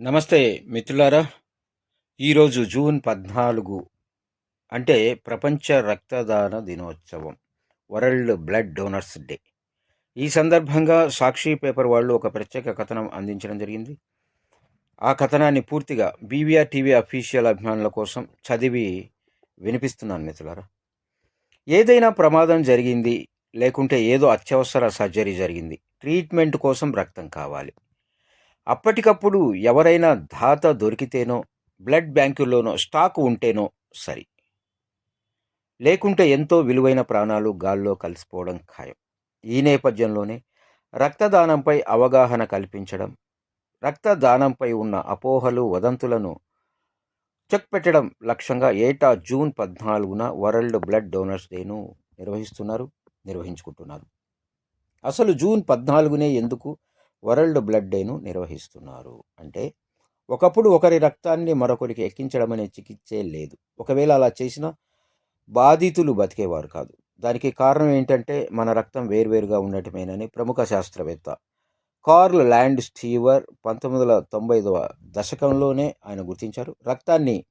నమస్తే మిత్రులారా ఈరోజు జూన్ పద్నాలుగు అంటే ప్రపంచ రక్తదాన దినోత్సవం వరల్డ్ బ్లడ్ డోనర్స్ డే. ఈ సందర్భంగా సాక్షి పేపర్ వాళ్ళు ఒక ప్రత్యేక కథనం అందించడం జరిగింది. ఆ కథనాన్ని పూర్తిగా బీవీఆర్ టీవీ అఫీషియల్ అభిమానుల కోసం చదివి వినిపిస్తున్నాను మిత్రులారా. ఏదైనా ప్రమాదం జరిగింది లేకుంటే ఏదో అత్యవసర సర్జరీ జరిగింది ట్రీట్మెంట్ కోసం రక్తం కావాలి. అప్పటికప్పుడు ఎవరైనా దాత దొరికితేనో బ్లడ్ బ్యాంకుల్లోనో స్టాక్ ఉంటేనో సరి. లేకుంటే ఎంతో విలువైన ప్రాణాలు గాల్లో కలిసిపోవడం ఖాయం. ఈ నేపథ్యంలోనే రక్తదానంపై అవగాహన కల్పించడం రక్తదానంపై ఉన్న అపోహలు వదంతులను చెక్ పెట్టడం లక్ష్యంగా ఏటా జూన్ పద్నాలుగున వరల్డ్ బ్లడ్ డోనర్స్ డేను నిర్వహిస్తున్నారు నిర్వహించుకుంటున్నారు. అసలు జూన్ పద్నాలుగునే ఎందుకు వరల్డ్ బ్లడ్ డేను నిర్వహిస్తున్నారు. అంటే ఒకప్పుడు ఒకరి రక్తాన్ని మరొకరికి ఎక్కించడం అనే చికిత్సే లేదు. ఒకవేళ అలా చేసినా బాధితులు బతికేవారు కాదు. దానికి కారణం ఏంటంటే మన రక్తం వేర్వేరుగా ఉండటమేనని ప్రముఖ శాస్త్రవేత్త కార్ల్ ల్యాండ్ స్టీవర్ పంతొమ్మిది వందల తొంభై దశకంలోనే ఆయన గుర్తించారు. రక్తాన్ని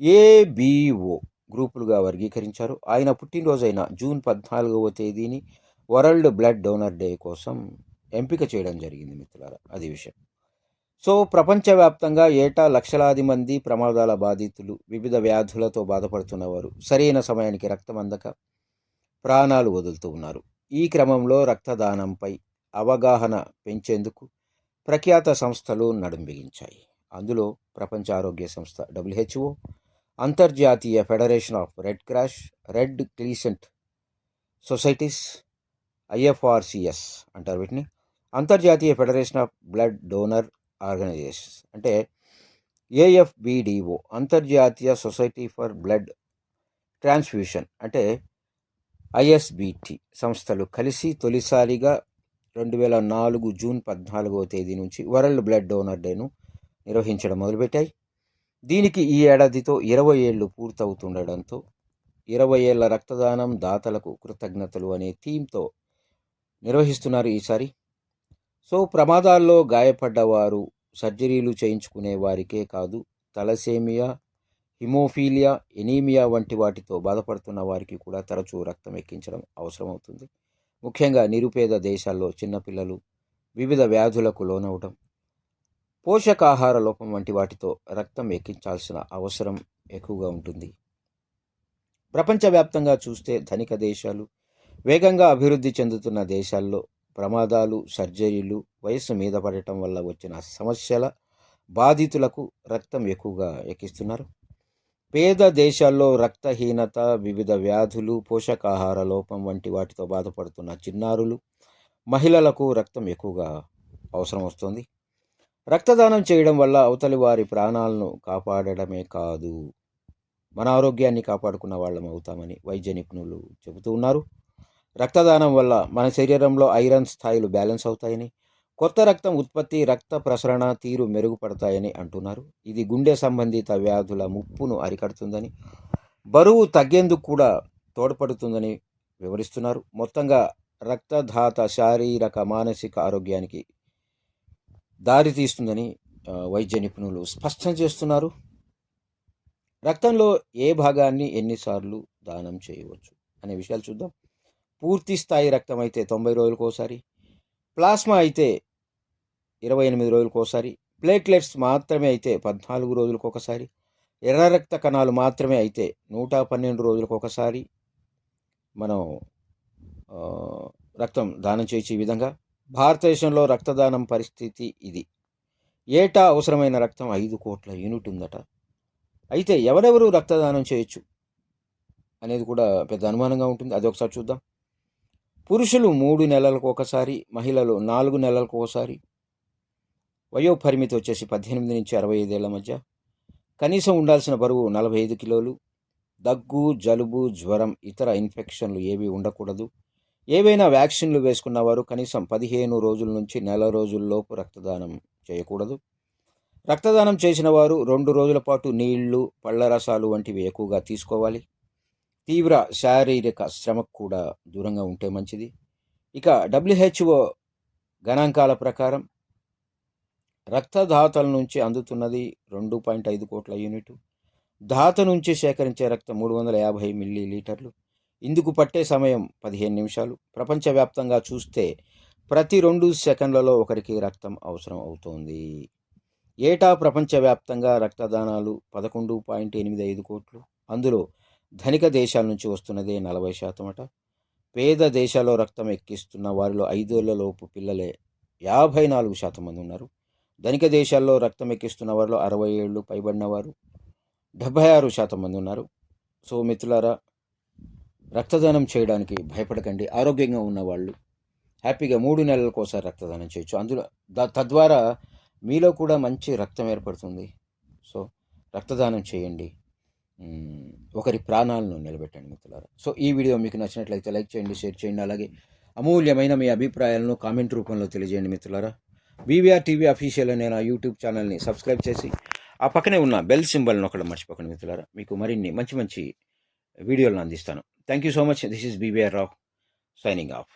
ఏబిఓ గ్రూపులుగా వర్గీకరించారు. ఆయన పుట్టినరోజైన జూన్ పద్నాలుగవ తేదీని వరల్డ్ బ్లడ్ డోనర్ డే కోసం ఎంపిక చేయడం జరిగింది మిత్రులారా అది విషయం. సో ప్రపంచవ్యాప్తంగా ఏటా లక్షలాది మంది ప్రమాదాల బాధితులు వివిధ వ్యాధులతో బాధపడుతున్నవారు సరైన సమయానికి రక్తం అందక ప్రాణాలు వదులుతూ ఉన్నారు. ఈ క్రమంలో రక్తదానంపై అవగాహన పెంచేందుకు ప్రఖ్యాత సంస్థలు నడుం బిగించాయి. అందులో ప్రపంచ ఆరోగ్య సంస్థ డబ్ల్యూహెచ్ఓ అంతర్జాతీయ federation of red cross red crescent societies IFRC అంటారు వీటిని. అంతర్జాతీయ federation of blood donor organisations. అంటే ఏఎఫ్బిడిఓ అంతర్జాతీయ సొసైటీ ఫర్ బ్లడ్ ట్రాన్స్ఫ్యూషన్ అంటే ఐఎస్బిటి సంస్థలు కలిసి తొలిసారిగా రెండు వేల నాలుగు జూన్ పద్నాలుగవ తేదీ నుంచి వరల్డ్ బ్లడ్ డోనర్ డేను నిర్వహించడం మొదలుపెట్టాయి. దీనికి ఈ ఏడాదితో ఇరవై ఏళ్ళు పూర్తవుతుండడంతో ఇరవై ఏళ్ళ రక్తదానం దాతలకు కృతజ్ఞతలు అనే థీమ్తో నిర్వహిస్తున్నారు ఈసారి సో ప్రమాదాల్లో గాయపడ్డవారు సర్జరీలు చేయించుకునే వారికే కాదు తలసేమియా హిమోఫీలియా ఎనీమియా వంటి వాటితో బాధపడుతున్న వారికి కూడా తరచూ రక్తం ఎక్కించడం అవసరమవుతుంది. ముఖ్యంగా నిరుపేద దేశాల్లో చిన్నపిల్లలు వివిధ వ్యాధులకు లోనవడం పోషకాహార లోపం వంటి వాటితో రక్తం ఎక్కించాల్సిన అవసరం ఎక్కువగా ఉంటుంది. ప్రపంచవ్యాప్తంగా చూస్తే ధనిక దేశాలు వేగంగా అభివృద్ధి చెందుతున్న దేశాల్లో ప్రమాదాలు సర్జరీలు వయస్సు మీద పడటం వల్ల వచ్చిన సమస్యల బాధితులకు రక్తం ఎక్కువగా ఎక్కిస్తున్నారు. పేద దేశాల్లో రక్తహీనత వివిధ వ్యాధులు పోషకాహార లోపం వంటి వాటితో బాధపడుతున్న చిన్నారులు మహిళలకు రక్తం ఎక్కువగా అవసరం వస్తుంది. రక్తదానం చేయడం వల్ల అవతలి వారి ప్రాణాలను కాపాడడమే కాదు మన ఆరోగ్యాన్ని కాపాడుకున్న వాళ్ళం అవుతామని వైద్య నిపుణులు చెబుతూ ఉన్నారు. రక్తదానం వల్ల మన శరీరంలో ఐరన్ స్థాయిలు బ్యాలెన్స్ అవుతాయని కొత్త రక్తం ఉత్పత్తి రక్త ప్రసరణ తీరు మెరుగుపడతాయని అంటున్నారు. ఇది గుండె సంబంధిత వ్యాధుల ముప్పును అరికడుతుందని బరువు తగ్గేందుకు కూడా తోడ్పడుతుందని వివరిస్తున్నారు. మొత్తంగా రక్తదాత శారీరక మానసిక ఆరోగ్యానికి దారితీస్తుందని వైద్య నిపుణులు స్పష్టం చేస్తున్నారు. రక్తంలో ఏ భాగాన్ని ఎన్నిసార్లు దానం చేయవచ్చు అనే విషయాలు చూద్దాం. పూర్తి స్థాయి రక్తం అయితే తొంభై రోజులకు ఒకసారి ప్లాస్మా అయితే ఇరవై ఎనిమిది రోజులకు ఒకసారి ప్లేట్లెట్స్ మాత్రమే అయితే పద్నాలుగు రోజులకు ఒకసారి ఎర్ర రక్త కణాలు మాత్రమే అయితే నూట పన్నెండు రోజులకు ఒకసారి మనం రక్తం దానం చేసే విధంగా భారతదేశంలో రక్తదానం పరిస్థితి ఇది. ఏటా అవసరమైన రక్తం ఐదు కోట్ల యూనిట్ ఉందట. అయితే ఎవరెవరు రక్తదానం చేయొచ్చు అనేది కూడా పెద్ద అనుమానంగా ఉంటుంది. అది ఒకసారి చూద్దాం. పురుషులు మూడు నెలలకు ఒకసారి మహిళలు నాలుగు నెలలకు ఒకసారి. వయోపరిమితి వచ్చేసి పద్దెనిమిది నుంచి అరవై ఐదేళ్ళ మధ్య. కనీసం ఉండాల్సిన బరువు నలభై ఐదు కిలోలు. దగ్గు జలుబు జ్వరం ఇతర ఇన్ఫెక్షన్లు ఏవి ఉండకూడదు. ఏవైనా వ్యాక్సిన్లు వేసుకున్న వారు కనీసం పదిహేను రోజుల నుంచి నెల రోజుల్లోపు రక్తదానం చేయకూడదు. రక్తదానం చేసిన వారు రెండు రోజుల పాటు నీళ్ళు పళ్ళ రసాలు వంటివి ఎక్కువగా తీసుకోవాలి. తీవ్ర శారీరక శ్రమకు కూడా దూరంగా ఉంటే మంచిది. ఇక డబ్ల్యూహెచ్ఓ గణాంకాల ప్రకారం రక్తదాతల నుంచి అందుతున్నది రెండు పాయింట్ ఐదు కోట్ల యూనిట్. దాత నుంచి సేకరించే రక్తం మూడు వందల యాభై మిల్లీ లీటర్లు. ఇందుకు పట్టే సమయం పదిహేను నిమిషాలు. ప్రపంచవ్యాప్తంగా చూస్తే ప్రతి రెండు సెకండ్లలో ఒకరికి రక్తం అవసరం అవుతోంది. ఏటా ప్రపంచవ్యాప్తంగా రక్తదానాలు పదకొండు పాయింట్ ఎనిమిది ఐదు కోట్లు. అందులో ధనిక దేశాల నుంచి వస్తున్నదే నలభై శాతం అట. పేద దేశాల్లో రక్తం ఎక్కిస్తున్న వారిలో ఐదేళ్ళలోపు పిల్లలే యాభై నాలుగు శాతం మంది ఉన్నారు. ధనిక దేశాల్లో రక్తం ఎక్కిస్తున్న వారిలో అరవై ఏళ్ళు పైబడిన వారు డెబ్భై ఆరు శాతం మంది ఉన్నారు. సో మిత్రులారా రక్తదానం చేయడానికి భయపడకండి. ఆరోగ్యంగా ఉన్నవాళ్ళు హ్యాపీగా మూడు నెలలకోసారి రక్తదానం చేయొచ్చు. అందులో తద్వారా మీలో కూడా మంచి రక్తం ఏర్పడుతుంది. సో రక్తదానం చేయండి. ఒకరి ప్రాణాలను నిలబెట్టండి మిత్రులారా. సో ఈ వీడియో మీకు నచ్చినట్లయితే లైక్ చేయండి షేర్ చేయండి అలాగే అమూల్యమైన మీ అభిప్రాయాలను కామెంట్ రూపంలో తెలియజేయండి మిత్రులారా. వివిఆర్ టీవీ అఫీషియల్ అనే నా యూట్యూబ్ ఛానల్ని సబ్స్క్రైబ్ చేసి ఆ పక్కనే ఉన్న బెల్ సింబల్ని ఒకటి మర్చిపోకండి మిత్రులారా. మీకు మరిన్ని మంచి మంచి వీడియోలను అందిస్తాను. Thank you so much this is BVR Rao signing off